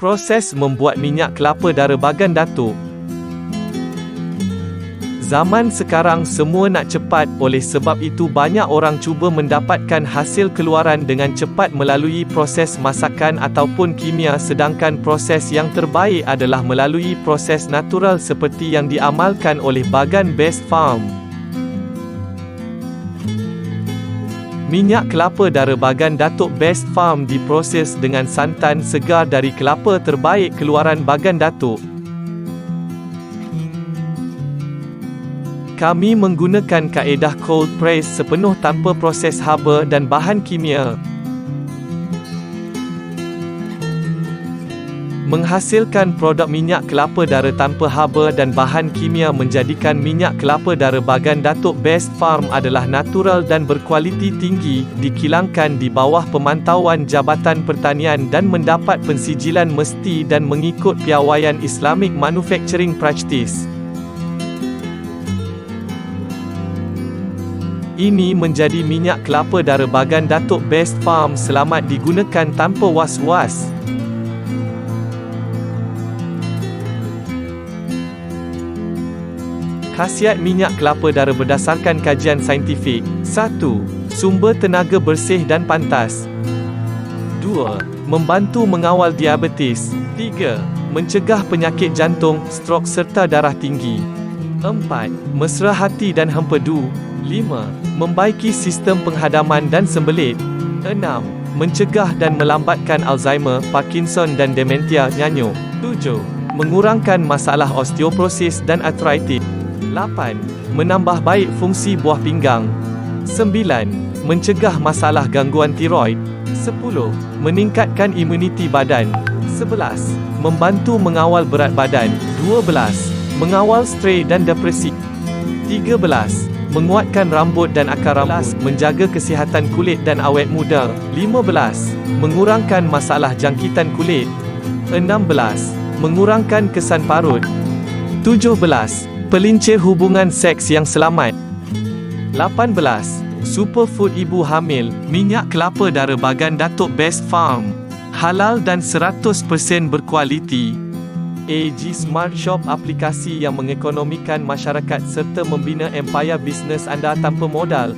Proses membuat minyak kelapa dara bagan datuk Zaman sekarang semua nak cepat, oleh sebab itu banyak orang cuba mendapatkan hasil keluaran dengan cepat melalui proses masakan ataupun kimia sedangkan proses yang terbaik adalah melalui proses natural seperti yang diamalkan oleh Bagan Best Farm. Minyak kelapa dara bagan Datuk Best Farm diproses dengan santan segar dari kelapa terbaik keluaran bagan Datuk. Kami menggunakan kaedah cold press sepenuh tanpa proses haba dan bahan kimia. Menghasilkan produk minyak kelapa dara tanpa haba dan bahan kimia menjadikan minyak kelapa dara bagan Datuk Best Farm adalah natural dan berkualiti tinggi, dikilangkan di bawah pemantauan Jabatan Pertanian dan mendapat pensijilan mesti dan mengikut piawaian Islamic Manufacturing Practice. Ini menjadi minyak kelapa dara bagan Datuk Best Farm selamat digunakan tanpa was-was. Khasiat minyak kelapa dara berdasarkan kajian saintifik 1. Sumber tenaga bersih dan pantas 2. Membantu mengawal diabetes 3. Mencegah penyakit jantung, strok serta darah tinggi 4. Mesra hati dan hempedu 5. Membaiki sistem penghadaman dan sembelit 6. Mencegah dan melambatkan Alzheimer, Parkinson dan dementia nyanyuk 7. Mengurangkan masalah osteoporosis dan artritis 8. Menambah baik fungsi buah pinggang 9. Mencegah masalah gangguan tiroid 10. Meningkatkan imuniti badan 11. Membantu mengawal berat badan 12. Mengawal stres dan depresi 13 menguatkan rambut dan akar rambut, menjaga kesihatan kulit dan awet muda. 15. Mengurangkan masalah jangkitan kulit. 16. Mengurangkan kesan parut. 17. Pelincir hubungan seks yang selamat. 18. Superfood ibu hamil, minyak kelapa dara bagan Datuk Best Farm. Halal dan 100% berkualiti. AG Smart Shop aplikasi yang mengekonomikan masyarakat serta membina empayar bisnes anda tanpa modal.